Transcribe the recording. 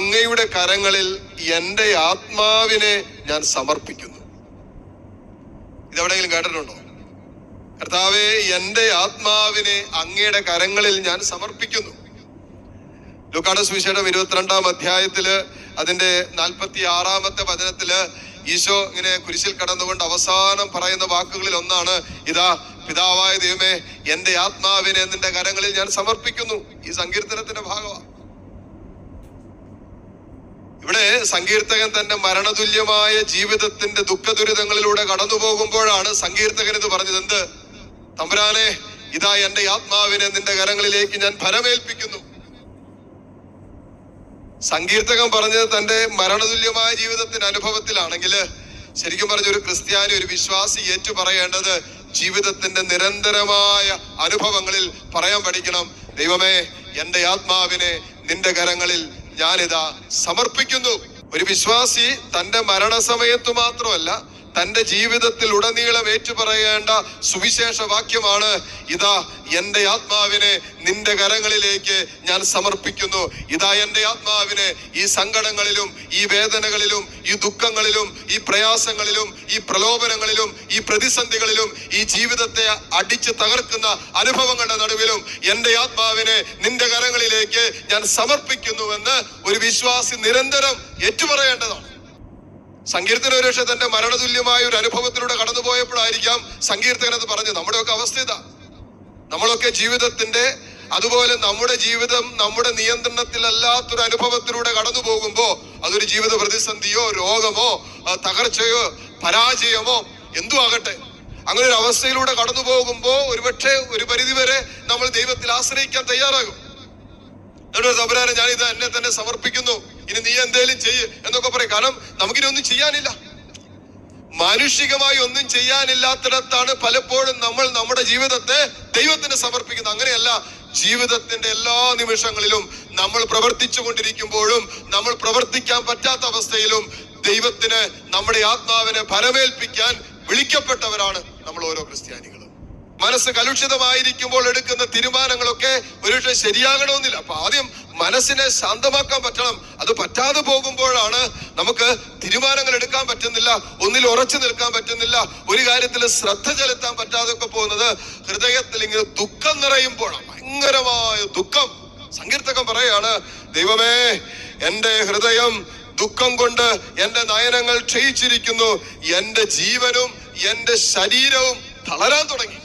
അങ്ങയുടെ കരങ്ങളിൽ എന്റെ ആത്മാവിനെ ഞാൻ സമർപ്പിക്കുന്നു. ഇതെവിടെയെങ്കിലും കേട്ടിട്ടുണ്ടോ? കർത്താവെ എന്റെ ആത്മാവിനെ അങ്ങയുടെ കരങ്ങളിൽ ഞാൻ സമർപ്പിക്കുന്നു. ലുക്കാട് സുവിശേഷം ഇരുപത്തിരണ്ടാം അധ്യായത്തിൽ അതിന്റെ നാൽപ്പത്തി ആറാമത്തെ വചനത്തിൽ ഈശോ ഇങ്ങനെ കുരിശിൽ കടന്നുകൊണ്ട് അവസാനം പറയുന്ന വാക്കുകളിൽ ഒന്നാണ് ഇതാ പിതാവായ ദൈവമേ എന്റെ ആത്മാവിനെ നിന്റെ കരങ്ങളിൽ ഞാൻ സമർപ്പിക്കുന്നു. ഈ സങ്കീർത്തനത്തിന്റെ ഭാഗമാണ് സങ്കീർത്തകൻ തന്റെ മരണതുല്യമായ ജീവിതത്തിന്റെ ദുഃഖ ദുരിതങ്ങളിലൂടെ കടന്നു പോകുമ്പോഴാണ് സങ്കീർത്തകൻ ഇത് പറഞ്ഞത്. എന്ത്? തമ്പുരാനെ ഇതാ എന്റെ ആത്മാവിനെ നിന്റെ കരങ്ങളിലേക്ക് ഞാൻ ഫലമേൽപ്പിക്കുന്നു. സങ്കീർത്തകൻ പറഞ്ഞത് തന്റെ മരണതുല്യമായ ജീവിതത്തിന്റെ അനുഭവത്തിലാണെങ്കിൽ ശരിക്കും പറഞ്ഞ ഒരു ക്രിസ്ത്യാനി ഒരു വിശ്വാസി ഏറ്റു പറയേണ്ടത് ജീവിതത്തിന്റെ നിരന്തരമായ അനുഭവങ്ങളിൽ പറയാൻ പഠിക്കണം. ദൈവമേ എന്റെ ആത്മാവിനെ നിന്റെ കരങ്ങളിൽ ഞാനിതാ സമർപ്പിക്കുന്നു. ഒരു വിശ്വാസി തന്റെ മരണസമയത്ത് മാത്രമല്ല തന്റെ ജീവിതത്തിൽ ഉടനീളം ഏറ്റുപറയേണ്ട സുവിശേഷ വാക്യമാണ് ഇതാ എന്റെ ആത്മാവിനെ നിന്റെ കരങ്ങളിലേക്ക് ഞാൻ സമർപ്പിക്കുന്നു. ഇതാ എന്റെ ആത്മാവിനെ ഈ സങ്കടങ്ങളിലും ഈ വേദനകളിലും ഈ ദുഃഖങ്ങളിലും ഈ പ്രയാസങ്ങളിലും ഈ പ്രലോഭനങ്ങളിലും ഈ പ്രതിസന്ധികളിലും ഈ ജീവിതത്തെ അടിച്ച് തകർക്കുന്ന അനുഭവങ്ങളുടെ നടുവിലും എന്റെ ആത്മാവിനെ നിന്റെ കരങ്ങളിലേക്ക് ഞാൻ സമർപ്പിക്കുന്നുവെന്ന് ഒരു വിശ്വാസി നിരന്തരം ഏറ്റുപറയേണ്ടതാണ്. സങ്കീർത്തന ഒരുപക്ഷെ തന്റെ മരണതുല്യമായ ഒരു അനുഭവത്തിലൂടെ കടന്നുപോയപ്പോഴായിരിക്കാം സങ്കീർത്തകൻ അത് പറഞ്ഞു നമ്മുടെയൊക്കെ അവസ്ഥ ഇതാ. നമ്മളൊക്കെ ജീവിതത്തിന്റെ അതുപോലെ നമ്മുടെ ജീവിതം നമ്മുടെ നിയന്ത്രണത്തിലല്ലാത്തൊരു അനുഭവത്തിലൂടെ കടന്നു പോകുമ്പോ അതൊരു ജീവിത പ്രതിസന്ധിയോ രോഗമോ തകർച്ചയോ പരാജയമോ എന്തു ആകട്ടെ അങ്ങനെ ഒരു അവസ്ഥയിലൂടെ കടന്നു പോകുമ്പോ ഒരുപക്ഷെ ഒരു പരിധിവരെ നമ്മൾ ദൈവത്തിൽ ആശ്രയിക്കാൻ തയ്യാറാകും. എന്നിട്ട് തമ്പുരാനെ ഞാൻ ഇത് എന്നെ തന്നെ സമർപ്പിക്കുന്നു. ഇനി നീ എന്തേലും ചെയ്യ് എന്നൊക്കെ പറയും. കാരണം നമുക്കിനി ഒന്നും ചെയ്യാനില്ല. മാനുഷികമായി ഒന്നും ചെയ്യാനില്ലാത്തിടത്താണ് പലപ്പോഴും നമ്മൾ നമ്മുടെ ജീവിതത്തെ ദൈവത്തിന് സമർപ്പിക്കുന്നത്. അങ്ങനെയല്ല ജീവിതത്തിന്റെ എല്ലാ നിമിഷങ്ങളിലും നമ്മൾ പ്രവർത്തിച്ചു കൊണ്ടിരിക്കുമ്പോഴും നമ്മൾ പ്രവർത്തിക്കാൻ പറ്റാത്ത അവസ്ഥയിലും ദൈവത്തിന് നമ്മുടെ ആത്മാവിനെ ഫലമേൽപ്പിക്കാൻ വിളിക്കപ്പെട്ടവരാണ് നമ്മൾ ഓരോ ക്രിസ്ത്യാനികളും മനസ്സ് കലുഷിതമായിരിക്കുമ്പോൾ എടുക്കുന്ന തീരുമാനങ്ങളൊക്കെ ഒരുപക്ഷെ ശരിയാകണമെന്നില്ല. അപ്പൊ ആദ്യം മനസ്സിനെ ശാന്തമാക്കാൻ പറ്റണം. അത് പറ്റാതെ പോകുമ്പോഴാണ് നമുക്ക് തീരുമാനങ്ങൾ എടുക്കാൻ പറ്റുന്നില്ല ഒന്നിൽ ഉറച്ചു നിൽക്കാൻ പറ്റുന്നില്ല ഒരു കാര്യത്തിൽ ശ്രദ്ധ ചെലുത്താൻ പറ്റാതെ ഒക്കെ പോകുന്നത് ഹൃദയത്തിൽ ഇങ്ങനെ ദുഃഖം നിറയുമ്പോഴാണ്. ഭയങ്കരമായ ദുഃഖം. സങ്കീർത്തകം പറയാണ് ദൈവമേ എന്റെ ഹൃദയം ദുഃഖം കൊണ്ട് എന്റെ നയനങ്ങൾ ക്ഷയിച്ചിരിക്കുന്നു. എന്റെ ജീവനും എന്റെ ശരീരവും തളരാൻ തുടങ്ങി.